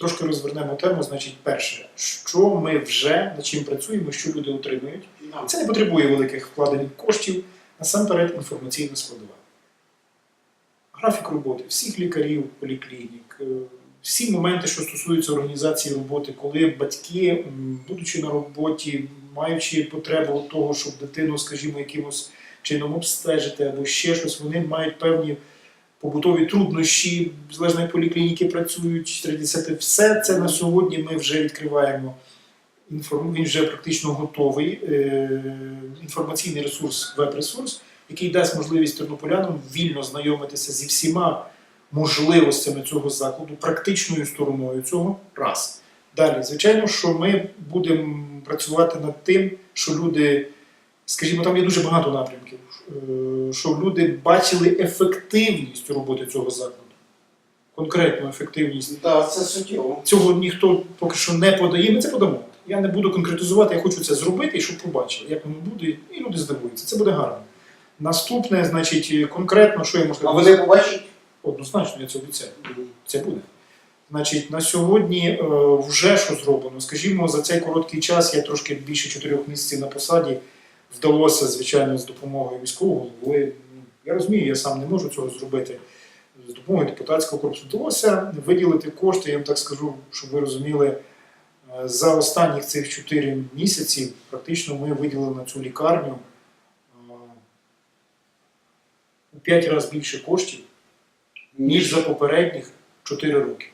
Трошки розвернемо тему. Значить, перше, що ми вже над чим працюємо, що люди отримують. Це не потребує великих вкладень коштів, насамперед інформаційна складова. Графік роботи всіх лікарів, поліклінік, е, всі моменти, що стосуються організації роботи, коли батьки, будучи на роботі, маючи потребу того, щоб дитину, скажімо, якимось чином обстежити або ще щось, вони мають певні побутові труднощі, залежно як поліклініки працюють, 30, все це на сьогодні ми вже відкриваємо. Він вже практично готовий. Е... Інформаційний ресурс, веб-ресурс, який дасть можливість тернополянам вільно знайомитися зі всіма можливостями цього закладу, практичною стороною цього раз. Далі, звичайно, що ми будемо працювати над тим, що люди, скажімо, там є дуже багато напрямків, е, що люди бачили ефективність роботи цього закладу. Конкретну ефективність. Так, це суттєво. Цього ніхто поки що не подає, ми це подамо. Я не буду конкретизувати, я хочу це зробити, і щоб побачили, як воно буде, і люди здивуються. Це буде гарно. Наступне, значить, конкретно, що я можу А вони побачать? Однозначно, я це обіцяю. Це буде. Значить, на сьогодні е, вже що зроблено. Скажімо, за цей короткий час я трошки більше чотирьох місяців на посаді вдалося, звичайно, з допомогою міського голови. ну, Я розумію, я сам не можу цього зробити. З допомогою депутатського корпусу вдалося виділити кошти, я вам так скажу, щоб ви розуміли. е, За останніх цих 4 місяці практично ми виділили на цю лікарню е, у 5 разів більше коштів, ніж за попередніх 4 роки.